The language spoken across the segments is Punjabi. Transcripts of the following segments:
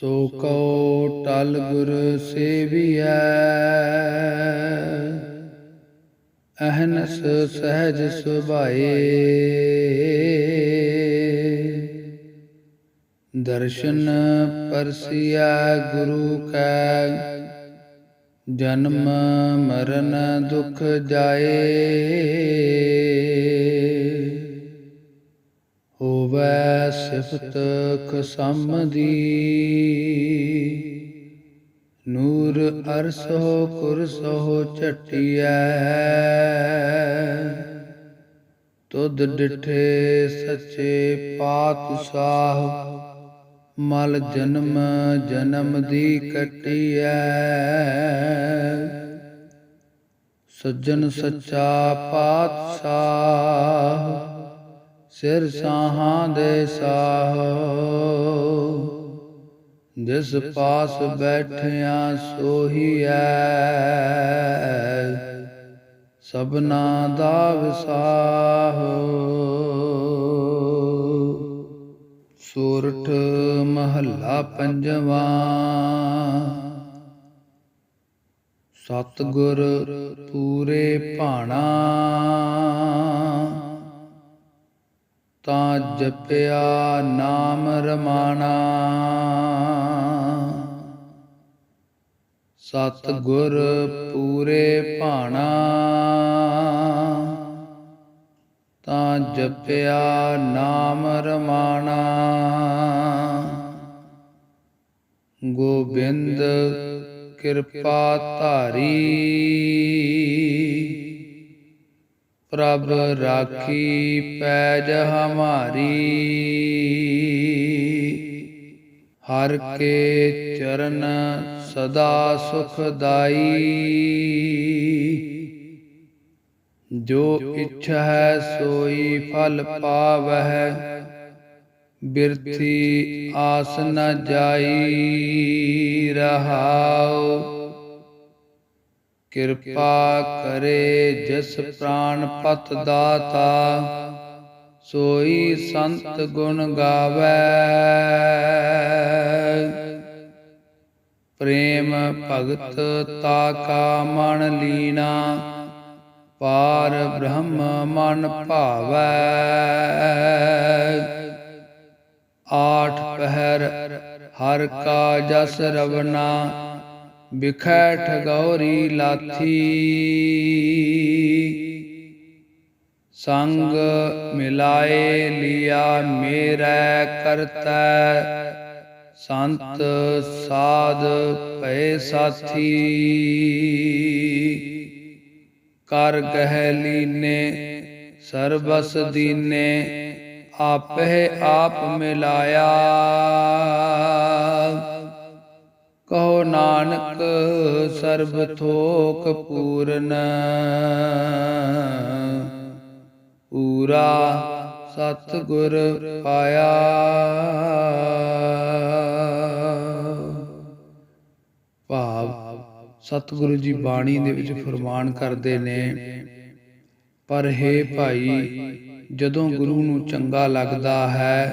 ਸੋ ਕਉ ਟਲ ਗੁਰ ਸੇਵੀਐ। ਅਹਨਸ ਸਹਿਜ ਸੁਭਾਏ। ਦਰਸ਼ਨ ਪਰਸਿਆ ਗੁਰੂ ਕੈ। ਜਨਮ ਮਰਨ ਦੁਖ ਜਾਏ। ਹੋਵੈ ਸਿਫਤ ਖਸਮ ਦੀ ਨੂਰ ਅਰਸੋ ਕੁਰਸੋ ਝਟਿਐ। ਤੁਧ ਡਿਠੇ ਸੱਚੇ ਪਾਤਸ਼ਾਹ, ਮਲ ਜਨਮ ਜਨਮ ਦੀ ਕਟਿਐ। ਸੱਜਣ ਸੱਚਾ ਪਾਤਸ਼ਾਹ ਸਿਰ ਸਾਹਾਂ ਦੇ ਸਾਹ। ਜਿਸ ਪਾਸ ਬੈਠਿਆ ਸੋਹੀ ਸੋਹੀਐ ਸਭਨਾ ਦਾ ਵਿਸਾਹ। ਸੂਰਠ ਮਹੱਲਾ ਪੰਜਵਾਂ। ਸਤਗੁਰ ਪੂਰੇ ਭਾਣਾ। ਤਾਂ ਜਪਿਆ ਨਾਮ ਰਮਾਣਾ। ਸਤ ਗੁਰ ਪੂਰੇ ਭਾਣਾ। ਤਾਂ ਜਪਿਆ ਨਾਮ ਰਮਾਣਾ। ਗੋਬਿੰਦ ਕਿਰਪਾ ਧਾਰੀ। ਪ੍ਰਭ ਰਾਖੀ ਪੈਜ ਹਮਾਰੀ। ਹਰ ਕੇ ਚਰਨ ਸਦਾ ਸੁਖਦਾਈ। ਜੋ ਇੱਛਾ ਹੈ ਸੋਈ ਫਲ ਪਾਵਹਿ, ਬਿਰਥੀ ਆਸ ਨ ਜਾਈ ਰਹਾਉ। ਕਿਰਪਾ ਕਰੇ ਜਿਸ ਪ੍ਰਾਨ ਪਤ ਦਾਤਾ, ਸੋਈ ਸੰਤ ਗੁਣ ਗਾਵੇ। ਪ੍ਰੇਮ ਭਗਤ ਤਾ ਕਾ ਮਨ ਲੀਣਾ ਪਾਰ ਬ੍ਰਹਮ ਮਨ ਭਾਵੈ। ਆਠ ਪਹਿਰ ਹਰ ਕਾ ਜਸ ਰਵਨਾ ਬਿਖੈ ਠਗੌਰੀ ਲਾਥੀ। ਸੰਗ ਮਿਲਾਏ ਲਿਆ ਮੇਰੈ ਕਰਤੈ। ਸੰਤ ਸਾਧ ਭੈ ਸਾਥੀ। ਕਰ ਗਹਿ ਲੀਨੇ ਸਰਬਸ ਦੀਨੇ ਆਪੇ ਆਪ ਮਿਲਾਇਆ। ਕਹੋ ਨਾਨਕ, ਸਰਬ ਥੋਕ ਪੂਰਨ। ਪੂਰਾ ਸਤ ਗੁਰ ਪਾਇਆ। ਭਾਵ ਸਤਿਗੁਰੂ ਜੀ ਬਾਣੀ ਦੇ ਵਿੱਚ ਫਰਮਾਨ ਕਰਦੇ ਨੇ, ਪਰ ਹੈ ਭਾਈ, ਜਦੋਂ ਗੁਰੂ ਨੂੰ ਚੰਗਾ ਲੱਗਦਾ ਹੈ,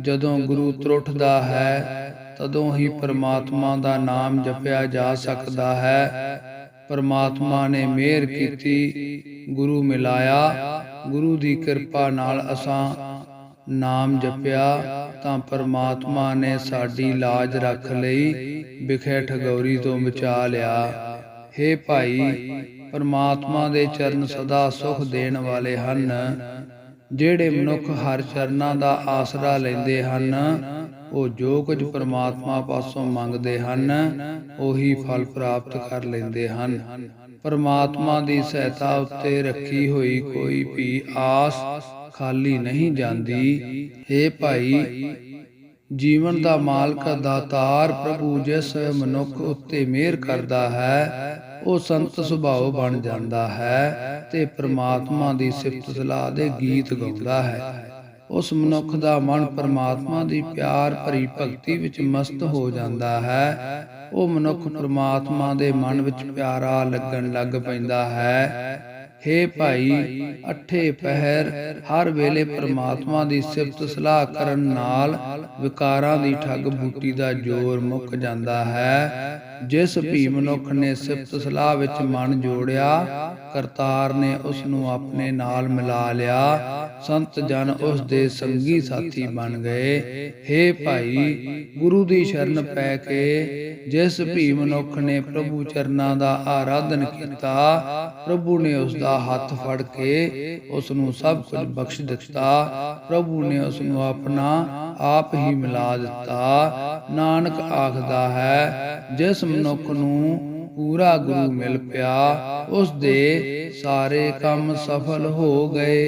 ਜਦੋਂ ਗੁਰੂ ਤਰੁੱਠਦਾ ਹੈ ਤਦੋਂ ਹੀ ਪਰਮਾਤਮਾ ਦਾ ਨਾਮ ਜਪਿਆ ਜਾ ਸਕਦਾ ਹੈ। ਪਰਮਾਤਮਾ ਨੇ ਮਿਹਰ ਕੀਤੀ, ਗੁਰੂ ਮਿਲਾਇਆ, ਗੁਰੂ ਦੀ ਕਿਰਪਾ ਨਾਲ ਅਸਾਂ ਨਾਮ ਜਪਿਆ, ਤਾਂ ਪਰਮਾਤਮਾ ਨੇ ਸਾਡੀ ਲਾਜ ਰੱਖ ਲਈ, ਵਿਖੇ ਠਗੌਰੀ ਤੋਂ ਬਚਾ ਲਿਆ। हे ਭਾਈ, ਪਰਮਾਤਮਾ ਦੇ ਚਰਨ ਸਦਾ ਸੁਖ ਦੇਣ ਵਾਲੇ ਹਨ। ਜਿਹੜੇ ਮਨੁੱਖ ਹਰ ਚਰਨਾਂ ਦਾ ਆਸਰਾ ਲੈਂਦੇ ਹਨ ਉਹ ਜੋ ਕੁਝ ਪਰਮਾਤਮਾ ਪਾਸੋਂ ਮੰਗਦੇ ਹਨ, ਉਹੀ ਫਲ ਪ੍ਰਾਪਤ ਕਰ ਲੈਂਦੇ ਹਨ। ਪਰਮਾਤਮਾ ਦੀ ਸਹਾਇਤਾ ਉੱਤੇ ਰੱਖੀ ਹੋਈ ਕੋਈ ਵੀ ਆਸ ਖਾਲੀ ਨਹੀਂ ਜਾਂਦੀ। ਏ ਭਾਈ, ਜੀਵਨ ਦਾ ਮਾਲਕ ਦਾਤਾਰ ਪ੍ਰਭੂ ਜਿਸ ਮਨੁੱਖ ਉੱਤੇ ਮਿਹਰ ਕਰਦਾ ਹੈ, ਉਹ ਸੰਤ ਸੁਭਾਅ ਬਣ ਜਾਂਦਾ ਹੈ ਤੇ ਪ੍ਰਮਾਤਮਾ ਦੀ ਸਿਫਤ ਸਲਾਹ ਦੇ ਗੀਤ ਗਾਉਂਦਾ ਹੈ। ਉਸ ਮਨੁੱਖ ਦਾ ਮਨ ਪਰਮਾਤਮਾ ਦੀ ਪਿਆਰ ਭਰੀ ਭਗਤੀ ਵਿੱਚ ਮਸਤ ਹੋ ਜਾਂਦਾ ਹੈ। ਉਹ ਮਨੁੱਖ ਪਰਮਾਤਮਾ ਦੇ ਮਨ ਵਿੱਚ ਪਿਆਰਾ ਲੱਗਣ ਲੱਗ ਪੈਂਦਾ ਹੈ। ਹੇ ਭਾਈ, ਅਠੇ ਪਹਿਰ, ਹਰ ਵੇਲੇ ਪ੍ਰਮਾਤਮਾ ਦੀ ਸਿਫਤ ਸਲਾਹ ਕਰਨ ਨਾਲ ਵਿਕਾਰਾਂ ਦੀ ਠੱਗ ਬੂਟੀ ਦਾ ਜ਼ੋਰ ਮੁੱਕ ਜਾਂਦਾ ਹੈ। ਜਿਸ ਭੀ ਮਨੁੱਖ ਨੇ ਸਿਫਤ ਸਲਾਹ ਵਿੱਚ ਮਨ ਜੋੜਿਆ, ਕਰਤਾਰ ਨੇ ਉਸ ਨੂੰ ਆਪਣੇ ਨਾਲ ਮਿਲਾ ਲਿਆ। ਸੰਤ ਜਨ ਉਸ ਦੇ ਸੰਗੀ ਸਾਥੀ ਬਣ ਗਏ। ਹੇ ਭਾਈ, ਗੁਰੂ ਦੀ ਸ਼ਰਨ ਪੈ ਕੇ ਜਿਸ ਭੀ ਮਨੁੱਖ ਨੇ ਪ੍ਰਭੂ ਚਰਨਾਂ ਦਾ ਆਰਾਧਨ ਕੀਤਾ, ਪ੍ਰਭੂ ਨੇ ਉਸ ਦਾ ਹੱਥ ਫੜ ਕੇ ਉਸ ਨੂੰ ਸਭ ਕੁਝ ਬਖਸ਼ ਦਿੱਤਾ। ਪ੍ਰਭੂ ਨੇ ਉਸ ਨੂੰ ਆਪਣਾ ਆਪ ਹੀ ਮਿਲਾ ਦਿੱਤਾ। ਨਾਨਕ ਆਖਦਾ ਹੈ, ਜਿਸ ਮਨੁੱਖ ਨੂੰ ਪੂਰਾ ਗੁਰੂ ਮਿਲ ਪਿਆ ਉਸ ਦੇ ਸਾਰੇ ਕੰਮ ਸਫਲ ਹੋ ਗਏ।